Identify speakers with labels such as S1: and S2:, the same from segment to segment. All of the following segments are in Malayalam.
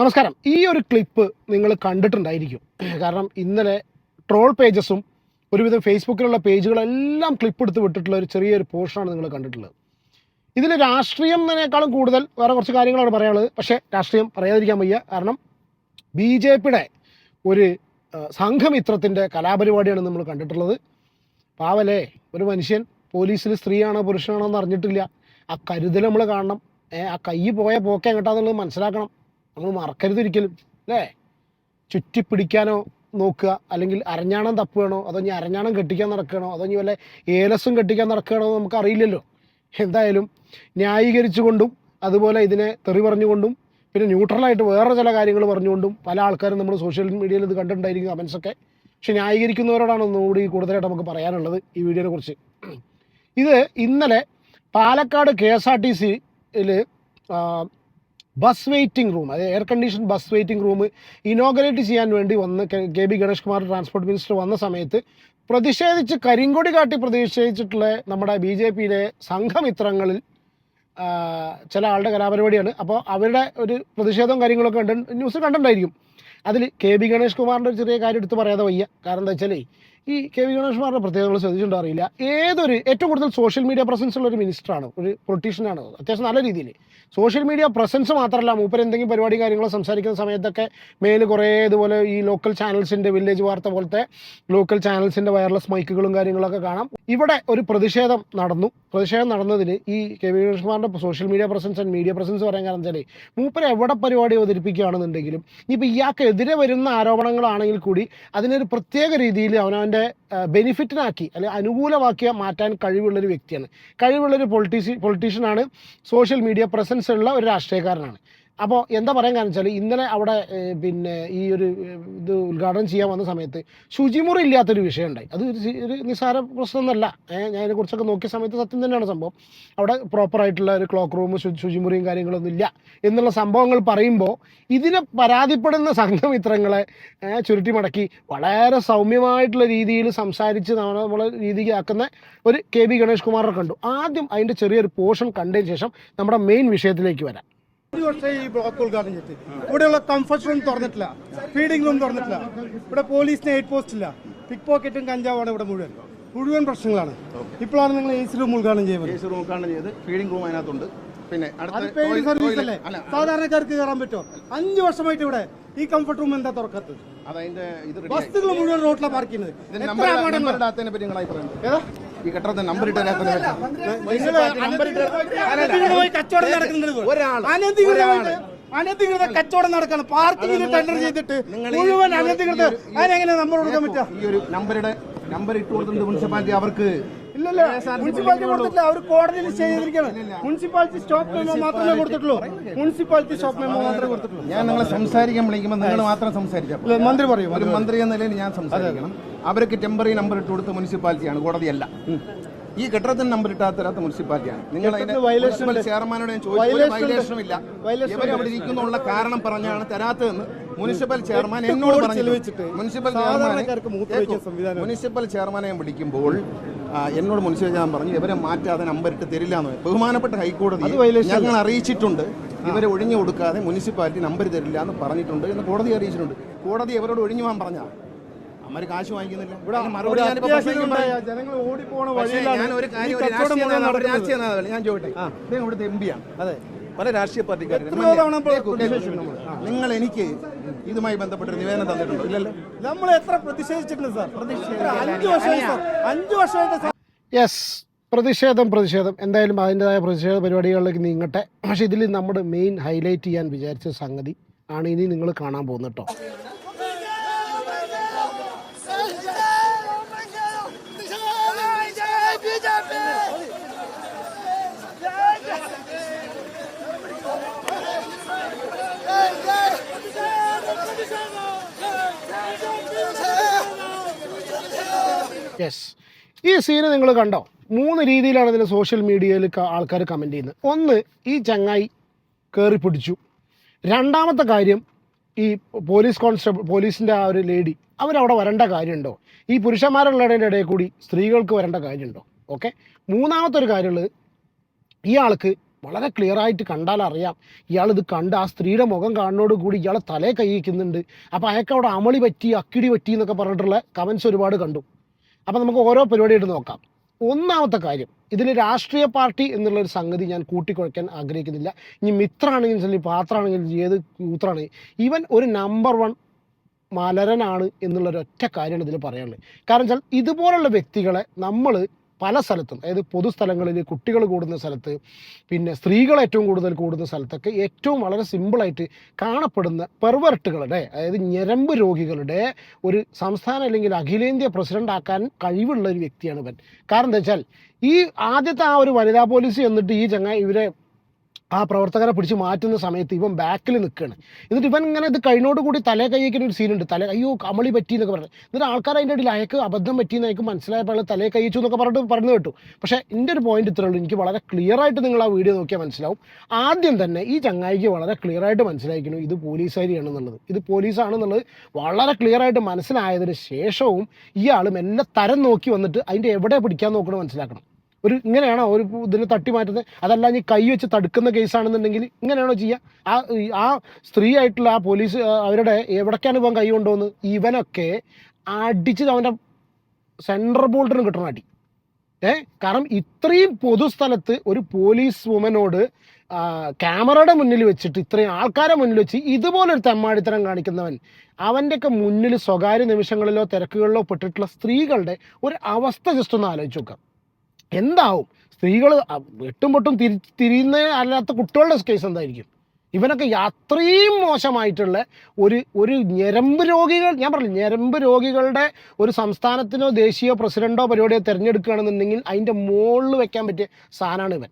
S1: നമസ്കാരം. ഈ ഒരു ക്ലിപ്പ് നിങ്ങൾ കണ്ടിട്ടുണ്ടായിരിക്കും. കാരണം ഇന്നലെ ട്രോൾ പേജസും ഒരുവിധം ഫേസ്ബുക്കിലുള്ള പേജുകളെല്ലാം ക്ലിപ്പ് എടുത്ത് വിട്ടിട്ടുള്ള ഒരു ചെറിയൊരു പോർഷനാണ് നിങ്ങൾ കണ്ടിട്ടുള്ളത്. ഇതിൽ രാഷ്ട്രീയം എന്നതിനേക്കാളും കൂടുതൽ വേറെ കുറച്ച് കാര്യങ്ങളാണ് പറയാനുള്ളത്. പക്ഷേ രാഷ്ട്രീയം പറയാതിരിക്കാൻ വയ്യ. കാരണം ബി ജെ പിയുടെ ഒരു സംഘമിത്രത്തിന്റെ കലാപരിപാടിയാണ് നമ്മൾ കണ്ടിട്ടുള്ളത്. പാവലേ ഒരു മനുഷ്യൻ പോലീസിൽ സ്ത്രീയാണോ പുരുഷനാണോ എന്ന് അറിഞ്ഞിട്ടില്ല. ആ കരുതൽ നമ്മൾ കാണണം. ആ കൈ പോയ പോക്ക് എങ്ങോട്ടാന്നുള്ളത് മനസ്സിലാക്കണം. നമ്മൾ മറക്കരുത് ഒരിക്കലും അല്ലേ? ചുറ്റിപ്പിടിക്കാനോ നോക്കുക. അല്ലെങ്കിൽ അരഞ്ഞാണം തപ്പുകയാണോ? അതോ ഇനി അരഞ്ഞാണം കെട്ടിക്കാൻ നടക്കുകയാണോ? അതോ ഇനി വല്ല ഏലസും കെട്ടിക്കാൻ നടക്കുകയാണോ എന്ന് നമുക്ക് അറിയില്ലല്ലോ. എന്തായാലും ന്യായീകരിച്ചുകൊണ്ടും അതുപോലെ ഇതിനെ തെറി പറഞ്ഞുകൊണ്ടും പിന്നെ ന്യൂട്രലായിട്ട് വേറെ ചില കാര്യങ്ങൾ പറഞ്ഞുകൊണ്ടും പല ആൾക്കാരും നമ്മൾ സോഷ്യൽ മീഡിയയിൽ ഇത് കണ്ടിട്ടുണ്ടായിരിക്കും കമൻസൊക്കെ പക്ഷെ ന്യായീകരിക്കുന്നവരോടാണ് ഒന്നുകൂടി കൂടുതലായിട്ട് നമുക്ക് പറയാനുള്ളത് ഈ വീഡിയോനെ കുറിച്ച്. ഇത് ഇന്നലെ Palakkad K S R T സിയിൽ ബസ് വെയിറ്റിംഗ് റൂം അതായത് air condition bus waiting room inaugurate ചെയ്യാൻ വേണ്ടി വന്ന് K- B Ganesh Kumar transport minister വന്ന സമയത്ത് പ്രതിഷേധിച്ച് കരിങ്കൊടി കാട്ടി പ്രതിഷേധിച്ചിട്ടുള്ള നമ്മുടെ ബി ജെ പിയിലെ സംഘമിത്രങ്ങളിൽ ചില ആളുടെ കലാപരിപാടിയാണ്. അപ്പോൾ അവരുടെ ഒരു പ്രതിഷേധവും കാര്യങ്ങളൊക്കെ കണ്ട് ന്യൂസ് കണ്ടിട്ടുണ്ടായിരിക്കും. അതിൽ കെ ബി ഗണേഷ് കുമാറിന്റെ ഒരു ചെറിയ കാര്യം എടുത്ത് പറയാതെ വയ്യ. കാരണം എന്താ വെച്ചാൽ ഈ കെ വി ഗണേഷ്മാരുടെ പ്രത്യേകത ശ്രദ്ധിച്ചിട്ടുണ്ടോ അറിയില്ല. ഏതൊരു ഏറ്റവും കൂടുതൽ സോഷ്യൽ മീഡിയ പ്രസൻസ് ഉള്ള ഒരു മിനിസ്റ്ററാണ് ഒരു പൊളിറ്റീഷ്യനാണ് അത്യാവശ്യം നല്ല രീതിയിൽ. സോഷ്യൽ മീഡിയ പ്രസൻസ് മാത്രമല്ല മൂപ്പർ എന്തെങ്കിലും പരിപാടി കാര്യങ്ങളോ സംസാരിക്കുന്ന സമയത്തൊക്കെ മേൽ കുറേ ഇതുപോലെ ഈ ലോക്കൽ ചാനൽസിന്റെ വില്ലേജ് വാർത്ത പോലത്തെ ലോക്കൽ ചാനൽസിന്റെ വയർലെസ് മൈക്കുകളും കാര്യങ്ങളൊക്കെ കാണാം. ഇവിടെ ഒരു പ്രതിഷേധം നടന്നു. പ്രതിഷേധം നടന്നതിൽ ഈ K V ഗണേഷ്മാരുടെ social media presence and media presence പറയാൻ കാരണം വെച്ചാൽ മൂപ്പർ എവിടെ പരിപാടി അവതരിപ്പിക്കുകയാണെന്നുണ്ടെങ്കിലും ഇനിയിപ്പോൾ ഇയാൾക്കെതിരെ വരുന്ന ആരോപണങ്ങളാണെങ്കിൽ കൂടി അതിനൊരു പ്രത്യേക രീതിയിൽ അവനവന്റെ ബെനിഫിറ്റിനാക്കി അല്ലെങ്കിൽ അനുകൂലമാക്കിയ മാറ്റാൻ കഴിവുള്ളൊരു വ്യക്തിയാണ്. കഴിവുള്ളൊരു പൊളിറ്റീഷ്യൻ പൊളിറ്റീഷ്യനാണ് സോഷ്യൽ മീഡിയ പ്രസൻസ് ഉള്ള ഒരു രാഷ്ട്രീയക്കാരനാണ്. അപ്പോൾ എന്താ പറയാൻ കാരണം വെച്ചാൽ ഇന്നലെ അവിടെ പിന്നെ ഈ ഒരു ഇത് ഉദ്ഘാടനം ചെയ്യാൻ വന്ന സമയത്ത് ശുചിമുറി ഇല്ലാത്തൊരു വിഷയം ഉണ്ടായി അത് ഒരു നിസ്സാര പ്രശ്നമൊന്നുമല്ല. ഞാൻ അതിനെക്കുറിച്ചൊക്കെ നോക്കിയ സമയത്ത് സത്യം തന്നെയാണ് സംഭവം. അവിടെ പ്രോപ്പറായിട്ടുള്ള ഒരു ക്ലോക്ക് റൂം ശുചിമുറിയും കാര്യങ്ങളൊന്നും ഇല്ല എന്നുള്ള സംഭവങ്ങൾ പറയുമ്പോൾ ഇതിനെ പരാതിപ്പെടുന്ന സംഘമിത്രങ്ങളെ ചുരുട്ടി മടക്കി വളരെ സൗമ്യമായിട്ടുള്ള രീതിയിൽ സംസാരിച്ച് നമ്മളെ ആക്കുന്ന ഒരു കെ ബി ഗണേഷ് കുമാറിനെ കണ്ടു. ആദ്യം അതിന്റെ ചെറിയൊരു പോർഷൻ കണ്ടതിന് ശേഷം നമ്മുടെ മെയിൻ വിഷയത്തിലേക്ക് വരാം.
S2: അഞ്ച് വർഷമായി ഈ ബ്ലോക്ക് ഉദ്ഘാടനം ചെയ്തിട്ട്. ഇവിടെയുള്ള കംഫർട്ട് റൂം തുറന്നിട്ടില്ല. ഫീഡിംഗ് റൂം തുറന്നിട്ടില്ല. ഇവിടെ പോലീസിന് എയ്ഡ് പോസ്റ്റ് ഇല്ല. പിക് പോക്കറ്റും കഞ്ചാവാണ് ഇവിടെ മുഴുവൻ. മുഴുവൻ പ്രശ്നങ്ങളാണ്. ഇപ്പോഴാണ് നിങ്ങൾ എ സി റൂം ഉദ്ഘാടനം ചെയ്യുന്നത്.
S3: കേസ് റൂം ഉദ്ഘാടനം ചെയ്ത് ഫീഡിംഗ് റൂം അതിനകത്തുണ്ട്. പിന്നെ
S2: പെയ്ഡ് സർവീസ് അല്ലേ? സാധാരണക്കാർക്ക് കയറാൻ പറ്റുമോ? അഞ്ചു വർഷമായിട്ട് ഇവിടെ ഈ കംഫർട്ട് റൂം എന്താ തുറക്കാത്തത്? വസ്തുക്കൾ മുഴുവൻ റോട്ടിലാണ് പാർക്ക് ചെയ്യുന്നത്.
S3: ഈ കെട്ടിടത്തിന് നമ്പർ
S2: ഇട്ട് കച്ചവടം നടക്കുന്നുണ്ട്
S3: ഒരാൾ
S2: അനധികൃതമായിട്ട് അനധികൃത കച്ചവടം നടക്കാണ്. പാർക്കിങ്ങിൽ ടെൻഡർ ചെയ്തിട്ട് മുഴുവൻ അനധികൃത അതിനെങ്ങനെ നമ്പർ കൊടുക്കാൻ പറ്റുക
S3: ഈ ഒരു നമ്പറുടെ നമ്പർ ഇട്ട് കൊടുത്തിട്ടുണ്ട് മുനിസിപ്പാലിറ്റി അവർക്ക്
S2: ഇല്ലല്ല മുനിസിപ്പാലിറ്റി കൊടുത്തിട്ടില്ല. അവർ കോടതിയിൽ സ്റ്റേ ചെയ്തിരിക്കുകയാണ്. മുനിസിപ്പാലിറ്റി സ്റ്റോപ്പ് മെമ്മോ മാത്രമേ കൊടുത്തിട്ടുള്ളൂ. മുനിസിപ്പാലിറ്റി സ്റ്റോപ്പ് മെമ്മോ മാത്രമേ കൊടുത്തിട്ടുള്ളൂ.
S3: ഞാൻ നിങ്ങളെ സംസാരിക്കാൻ വിളിക്കുമ്പോൾ നിങ്ങൾ മാത്രം സംസാരിച്ചാൽ
S2: മന്ത്രി പറയും
S3: ഒരു മന്ത്രി എന്ന നിലയിൽ ഞാൻ സംസാരിക്കണം. അവർക്ക് ടെമ്പററി നമ്പർ ഇട്ട് കൊടുത്ത മുനിസിപ്പാലിറ്റിയാണ് കോടതിയല്ല. ഈ കെട്ടിടത്തിന് നമ്പർ ഇട്ടാത്തരാത്ത മുനിസിപ്പാലിറ്റിയാണ്. നിങ്ങൾ അതിന്റെ ചെയർമാനോട് ഞാൻ ചോദിച്ചു വയലേഷനും ഇല്ല. അവിടെ ഇരിക്കുന്നുള്ള കാരണം പറഞ്ഞാണ് തരാത്തതെന്ന് മുനിസിപ്പൽ ചെയർമാൻ എന്നോട് പറഞ്ഞു മുനിസിപ്പൽ ചെയർമാൻ മുനിസിപ്പൽ ചെയർമാനെ ഞാൻ വിളിക്കുമ്പോൾ എന്നോട് മുനിസിപ്പൽ ചെയർമാൻ പറഞ്ഞു ഇവരെ മാറ്റാതെ നമ്പർ ഇട്ട് തരില്ല എന്ന് ബഹുമാനപ്പെട്ട ഹൈക്കോടതി ഞങ്ങൾ അറിയിച്ചിട്ടുണ്ട്. ഇവരെ ഒഴിഞ്ഞു കൊടുക്കാതെ മുനിസിപ്പാലിറ്റി നമ്പർ തരില്ല എന്ന് പറഞ്ഞിട്ടുണ്ട് എന്ന് കോടതി അറിയിച്ചിട്ടുണ്ട്. കോടതി ഇവരോട് ഒഴിഞ്ഞു പോകാൻ പറഞ്ഞാൽ അമ്മര് കാശ് വാങ്ങിക്കുന്നില്ല. ഇവിടെ മറുപടി
S2: ജനങ്ങൾ ഓടിപ്പോണ
S3: ഞാൻ ഒരു കാര്യം ഞാൻ ചോദിട്ടെ അദ്ദേഹം ഇവിടുത്തെ എം പിയാണ്
S2: അതെ.
S3: പല രാഷ്ട്രീയ പാർട്ടിക്കാരും. നിങ്ങൾ എനിക്ക് ഇതുമായി ബന്ധപ്പെട്ട നിവേദനം തന്നിട്ടുണ്ടോ? ഇല്ലല്ലോ.
S2: നമ്മൾ എത്ര പ്രതിഷേധിച്ചിട്ടുണ്ട് സാർ? അഞ്ചു വർഷമായി സാർ? അഞ്ചു വർഷമായിട്ട് സാർ
S1: യെസ് പ്രതിഷേധം പ്രതിഷേധം. എന്തായാലും അതിന്റെതായ പ്രതിഷേധ പരിപാടികളിലേക്ക് നീങ്ങട്ടെ. പക്ഷേ ഇതിൽ നമ്മുടെ മെയിൻ ഹൈലൈറ്റ് ചെയ്യാൻ വിചാരിച്ച സംഗതി ആണ് ഇനി നിങ്ങൾ കാണാൻ പോകുന്നത് കേട്ടോ. യെസ് ഈ സീന് നിങ്ങൾ കണ്ടോ? മൂന്ന് രീതിയിലാണ് ഇതിന് സോഷ്യൽ മീഡിയയിൽ ആൾക്കാർ കമന്റ് ചെയ്യുന്നത്. ഒന്ന് ഈ ചങ്ങായി കയറി പിടിച്ചു. രണ്ടാമത്തെ കാര്യം ഈ പോലീസ് കോൺസ്റ്റബിൾ പോലീസിന്റെ ആ ഒരു ലേഡി അവരവിടെ വരേണ്ട കാര്യമുണ്ടോ? ഈ പുരുഷന്മാരുള്ളതിന്റെ ഇടയിൽ കൂടി സ്ത്രീകൾക്ക് വരേണ്ട കാര്യമുണ്ടോ? ഓക്കെ മൂന്നാമത്തെ ഒരു കാര്യമുള്ളത് ഇയാൾക്ക് വളരെ ക്ലിയർ ആയിട്ട് കണ്ടാൽ അറിയാം. ഇയാൾ ഇത് കണ്ട് ആ സ്ത്രീയുടെ മുഖം കാണുന്നതോട് കൂടി ഇയാൾ തലേ കൈയ്ക്കുന്നുണ്ട് അപ്പോൾ അയാൾക്ക് അവിടെ അമളി പറ്റി അക്കിടി പറ്റി എന്നൊക്കെ പറഞ്ഞിട്ടുള്ള കമൻസ് ഒരുപാട് കണ്ടു. അപ്പോൾ നമുക്ക് ഓരോ പരിപാടിയായിട്ട് നോക്കാം. ഒന്നാമത്തെ കാര്യം ഇതിൽ രാഷ്ട്രീയ പാർട്ടി എന്നുള്ള ഒരു സംഗതി ഞാൻ കൂട്ടിക്കുഴയ്ക്കാൻ ആഗ്രഹിക്കുന്നില്ല. ഇനി മിത്രാണെങ്കിലും ശരി പാത്രാണെങ്കിലും ഏത് കൂത്രാണെങ്കിലും ഇവൻ ഒരു നമ്പർ വൺ മലരനാണ് എന്നുള്ള ഒരു ഒറ്റ കാര്യമാണ് ഇതിൽ പറയാനുള്ളത്. കാരണം വെച്ചാൽ ഇതുപോലുള്ള വ്യക്തികളെ നമ്മൾ പല സ്ഥലത്തും അതായത് പൊതുസ്ഥലങ്ങളിൽ കുട്ടികൾ കൂടുന്ന സ്ഥലത്ത് പിന്നെ സ്ത്രീകൾ ഏറ്റവും കൂടുതൽ കൂടുന്ന സ്ഥലത്തൊക്കെ ഏറ്റവും വളരെ സിമ്പിളായിട്ട് കാണപ്പെടുന്ന പെർവർട്ടുകളുടെ അതായത് ഞരമ്പ് രോഗികളുടെ ഒരു സംസ്ഥാന അല്ലെങ്കിൽ അഖിലേന്ത്യാ പ്രസിഡന്റ് ആക്കാൻ കഴിവുള്ള ഒരു വ്യക്തിയാണ് ഇവൻ. കാരണം എന്താ വെച്ചാൽ ഈ ആദ്യത്തെ ആ ഒരു വനിതാ പോലീസ് എന്നിട്ട് ഈ ചങ്ങ ഇവരെ ആ പ്രവർത്തകരെ പിടിച്ച് മാറ്റുന്ന സമയത്ത് ഇവൻ ബാക്കിൽ നിൽക്കുകയാണ് എന്നിട്ട് ഇവൻ ഇങ്ങനെ ഇത് കഴിഞ്ഞോട് കൂടി തല കൈയ്ക്കുന്ന ഒരു സീനുണ്ട് തല അയ്യോ കമളി പറ്റി എന്നൊക്കെ പറഞ്ഞു. എന്നിട്ട് ആൾക്കാർ അതിന്റെ ഇടയിൽ അയക്ക് അബദ്ധം പറ്റിയെന്ന് അയക്ക് മനസ്സിലായപ്പോൾ തല കൈച്ചു എന്നൊക്കെ പറഞ്ഞിട്ട് പറഞ്ഞു കേട്ടു. പക്ഷേ എന്റെ ഒരു പോയിന്റ് ഇത്രേ ഉള്ളൂ. എനിക്ക് വളരെ ക്ലിയർ ആയിട്ട് നിങ്ങൾ ആ വീഡിയോ നോക്കിയാൽ മനസ്സിലാവും. ആദ്യം തന്നെ ഈ ചങ്ങായിക്ക് വളരെ ക്ലിയർ ആയിട്ട് മനസ്സിലായിരിക്കുന്നു ഇത് പോലീസുകാരിയാണെന്നുള്ളത്. ഇത് പോലീസാണെന്നുള്ളത് വളരെ ക്ലിയർ ആയിട്ട് മനസ്സിലായതിന് ശേഷവും ഇയാളും മെല്ലെ തരം നോക്കി വന്നിട്ട് അതിന്റെ എവിടെ പിടിക്കാൻ നോക്കണം മനസ്സിലാക്കണം. ഒരു ഇങ്ങനെയാണോ ഒരു ഇതിനെ തട്ടി മാറ്റുന്നത്? അതല്ല ഇനി കൈ വെച്ച് തടുക്കുന്ന കേസാണെന്നുണ്ടെങ്കിൽ ഇങ്ങനെയാണോ ചെയ്യുക ആ ആ സ്ത്രീ ആയിട്ടുള്ള ആ പോലീസ് അവരുടെ എവിടേക്കാണ് ഇവൻ കൈ കൊണ്ടുവന്ന് ഇവനൊക്കെ അടിച്ച് അവന്റെ സെൻട്രൽ ബോൾട്ടിന് കിട്ടണം അടി. ഏ? കാരണം ഇത്രയും പൊതുസ്ഥലത്ത് ഒരു പോലീസ് വുമനോട് ക്യാമറയുടെ മുന്നിൽ വെച്ചിട്ട് ഇത്രയും ആൾക്കാരെ മുന്നിൽ വെച്ച് ഇതുപോലൊരു തെമ്മാടിത്തരം കാണിക്കുന്നവൻ അവന്റെയൊക്കെ മുന്നിൽ സ്വകാര്യ നിമിഷങ്ങളിലോ തിരക്കുകളിലോ പെട്ടിട്ടുള്ള സ്ത്രീകളുടെ ഒരു അവസ്ഥ ജസ്റ്റ് ഒന്ന് ആലോചിച്ച് നോക്കാം. എന്താവും? സ്ത്രീകൾ വെട്ടും പൊട്ടും തിരി തിരിയുന്ന അല്ലാത്ത കുട്ടികളുടെ കേസ് എന്തായിരിക്കും? ഇവനൊക്കെ അത്രയും മോശമായിട്ടുള്ള ഒരു ഒരു ഞരമ്പ് രോഗികൾ ഞാൻ പറഞ്ഞു ഞരമ്പ് രോഗികളുടെ ഒരു സംസ്ഥാനത്തിനോ ദേശീയോ പ്രസിഡന്റോ പരിപാടിയോ തിരഞ്ഞെടുക്കുകയാണെന്നുണ്ടെങ്കിൽ അതിന്റെ മുകളിൽ വെക്കാൻ പറ്റിയ സാധനമാണ് ഇവൻ.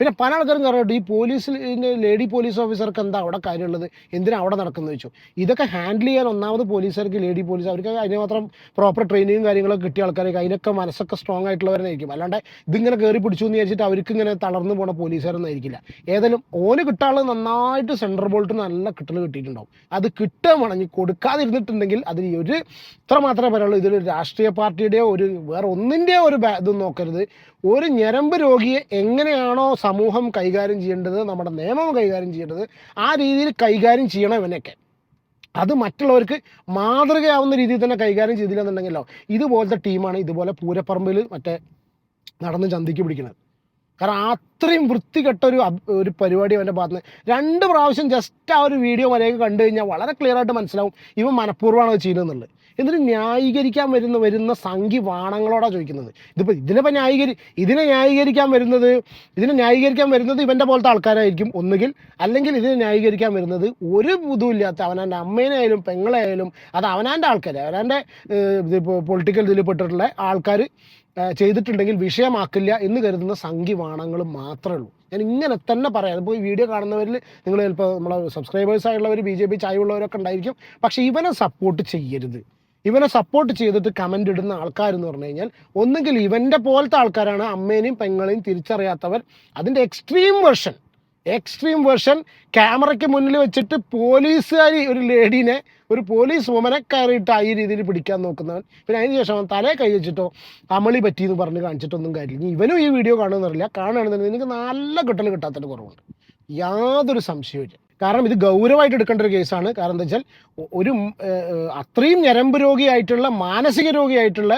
S1: പിന്നെ പല ആൾക്കാരും പറഞ്ഞിട്ട് ഈ പോലീസിൽ ലേഡി പോലീസ് ഓഫീസർക്ക് എന്താ അവിടെ കാര്യമുള്ളത്? എന്തിനാണ് അവിടെ നടക്കുന്നത് വെച്ചു ഇതൊക്കെ ഹാൻഡിൽ ചെയ്യാൻ ഒന്നാമത് പോലീസുകാർക്ക് ലേഡി പോലീസ് അവർക്ക് അതിന് മാത്രം പ്രോപ്പർ ട്രെയിനിങ്ങും കാര്യങ്ങളൊക്കെ കിട്ടിയ ആൾക്കാർക്ക് അതിനൊക്കെ മനസ്സൊക്കെ സ്ട്രോങ് ആയിട്ടുള്ളവരെന്നായിരിക്കും അല്ലാണ്ട് ഇതിങ്ങനെ കയറി പിടിച്ചു എന്ന് വിചാരിച്ചിട്ട് അവർക്ക് ഇങ്ങനെ തളർന്നു പോണ പോലീസുകാരൊന്നും ആയിരിക്കില്ല. ഏതായാലും ഓന് കിട്ടാനുള്ളത് നന്നായിട്ട് സെൻട്രൽ ബോൾട്ട് നല്ല കിട്ടൽ കിട്ടിയിട്ടുണ്ടാവും. അത് കിട്ടുക മണഞ്ഞ് കൊടുക്കാതിരുന്നിട്ടുണ്ടെങ്കിൽ അതിൽ ഒരു ഇത്ര മാത്രമേ പറയുള്ളൂ ഇതിൽ രാഷ്ട്രീയ പാർട്ടിയുടെയോ ഒരു വേറെ ഒന്നിന്റെയോ ഒരു ബാ- ഇതും നോക്കരുത്. ഒരു ഞരമ്പ് രോഗിയെ എങ്ങനെയാണോ സമൂഹം കൈകാര്യം ചെയ്യേണ്ടത് നമ്മുടെ നിയമം കൈകാര്യം ചെയ്യേണ്ടത് ആ രീതിയിൽ കൈകാര്യം ചെയ്യണം ഇവനൊക്കെ. അത് മറ്റുള്ളവർക്ക് മാതൃകയാവുന്ന രീതിയിൽ തന്നെ കൈകാര്യം ചെയ്തില്ലെന്നുണ്ടെങ്കിലോ ഇതുപോലത്തെ ടീമാണ് ഇതുപോലെ പൂരപ്പറമ്പിൽ മറ്റേ നടന്ന് ചന്തിക്ക് പിടിക്കുന്നത്. കാരണം അത്രയും വൃത്തികെട്ട ഒരു ഒരു പരിപാടി അവന്റെ ഭാഗത്ത് നിന്ന്. രണ്ട് പ്രാവശ്യം ജസ്റ്റ് ആ ഒരു വീഡിയോ വരെയൊക്കെ കണ്ടു കഴിഞ്ഞാൽ വളരെ ക്ലിയർ ആയിട്ട് മനസ്സിലാവും ഇവൻ മനഃപൂർവമാണ് അത് ചെയ്യുന്നതെന്നുള്ളത്. എന്നിട്ട് ന്യായീകരിക്കാൻ വരുന്ന വരുന്ന സംഖ്യ വാണങ്ങളോടാ ചോദിക്കുന്നത്. ഇതിപ്പോൾ ഇതിനിപ്പോൾ ന്യായീകരി ഇതിനെ ന്യായീകരിക്കാൻ വരുന്നത് ഇതിനെ ന്യായീകരിക്കാൻ വരുന്നത് ഇവന്റെ പോലത്തെ ആൾക്കാരായിരിക്കും ഒന്നുകിൽ അല്ലെങ്കിൽ ഇതിനെ ന്യായീകരിക്കാൻ വരുന്നത് ഒരു ബുദ്ധമില്ലാത്ത അവനാന്റെ അമ്മേനായാലും പെങ്ങളെയായാലും അത് അവനാന്റെ ആൾക്കാർ അവനാന്റെ ഇതിപ്പോൾ പൊളിറ്റിക്കൽ ഇതിൽ പെട്ടിട്ടുള്ള ആൾക്കാർ ചെയ്തിട്ടുണ്ടെങ്കിൽ വിഷയമാക്കില്ല എന്ന് കരുതുന്ന സംഖ്യ വാണങ്ങൾ മാത്രമേ ഉള്ളൂ. ഞാൻ ഇങ്ങനെ തന്നെ പറയാം. ഇപ്പോൾ ഈ വീഡിയോ കാണുന്നവരിൽ നിങ്ങൾ ചിലപ്പോൾ നമ്മളെ സബ്സ്ക്രൈബേഴ്സ് ആയുള്ളവർ ബി ജെ പി ഉണ്ടായിരിക്കും. പക്ഷേ ഇവനെ സപ്പോർട്ട് ചെയ്യരുത്. ഇവനെ സപ്പോർട്ട് ചെയ്തിട്ട് കമന്റ് ഇടുന്ന ആൾക്കാർ എന്ന് പറഞ്ഞു കഴിഞ്ഞാൽ ഒന്നുകിൽ ഇവന്റെ പോലത്തെ ആൾക്കാരാണ് അമ്മേനെയും പെങ്ങളെയും തിരിച്ചറിയാത്തവർ. അതിന്റെ എക്സ്ട്രീം വേർഷൻ എക്സ്ട്രീം വേർഷൻ ക്യാമറയ്ക്ക് മുന്നിൽ വെച്ചിട്ട് പോലീസുകാരി ഒരു ലേഡീനെ ഒരു പോലീസ് വുമനെ കയറിയിട്ട് ആ ഈ രീതിയിൽ പിടിക്കാൻ നോക്കുന്നവൻ. പിന്നെ അതിന് ശേഷം അവൻ തലേ കൈ വെച്ചിട്ടോ അമളി പറ്റിയെന്ന് പറഞ്ഞ് കാണിച്ചിട്ടൊന്നും കാര്യമില്ല. ഇവനും ഈ വീഡിയോ കാണുമെന്നറിയില്ല കാണുകയാണെന്നുണ്ടെങ്കിൽ നിനക്ക് നല്ല കിട്ടൽ കിട്ടാത്തൊരു കുറവുണ്ട്. യാതൊരു സംശയവും കാരണം ഇത് ഗൗരവമായിട്ട് എടുക്കേണ്ട ഒരു കേസാണ്. കാരണം എന്താ വെച്ചാൽ ഒരു അത്രയും ഞരമ്പ് രോഗിയായിട്ടുള്ള മാനസിക രോഗിയായിട്ടുള്ള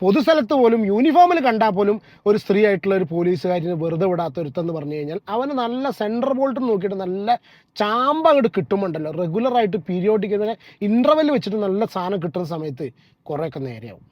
S1: പൊതുസ്ഥലത്ത് പോലും യൂണിഫോമിൽ കണ്ടാൽ പോലും ഒരു സ്ത്രീ ആയിട്ടുള്ള ഒരു പോലീസുകാരിന് വെറുതെ വിടാത്ത ഒരുത്തെന്ന് പറഞ്ഞു കഴിഞ്ഞാൽ അവന് നല്ല സെൻട്രൽ ബോൾട്ട് നോക്കിയിട്ട് നല്ല ചാമ്പ അങ്ങോട്ട് കിട്ടുമുണ്ടല്ലോ റെഗുലറായിട്ട് പീരിയോഡിക് ഇന്റർവെൽ വെച്ചിട്ട് നല്ല സാധനം കിട്ടുന്ന സമയത്ത് കുറേയൊക്കെ നേരെയാവും.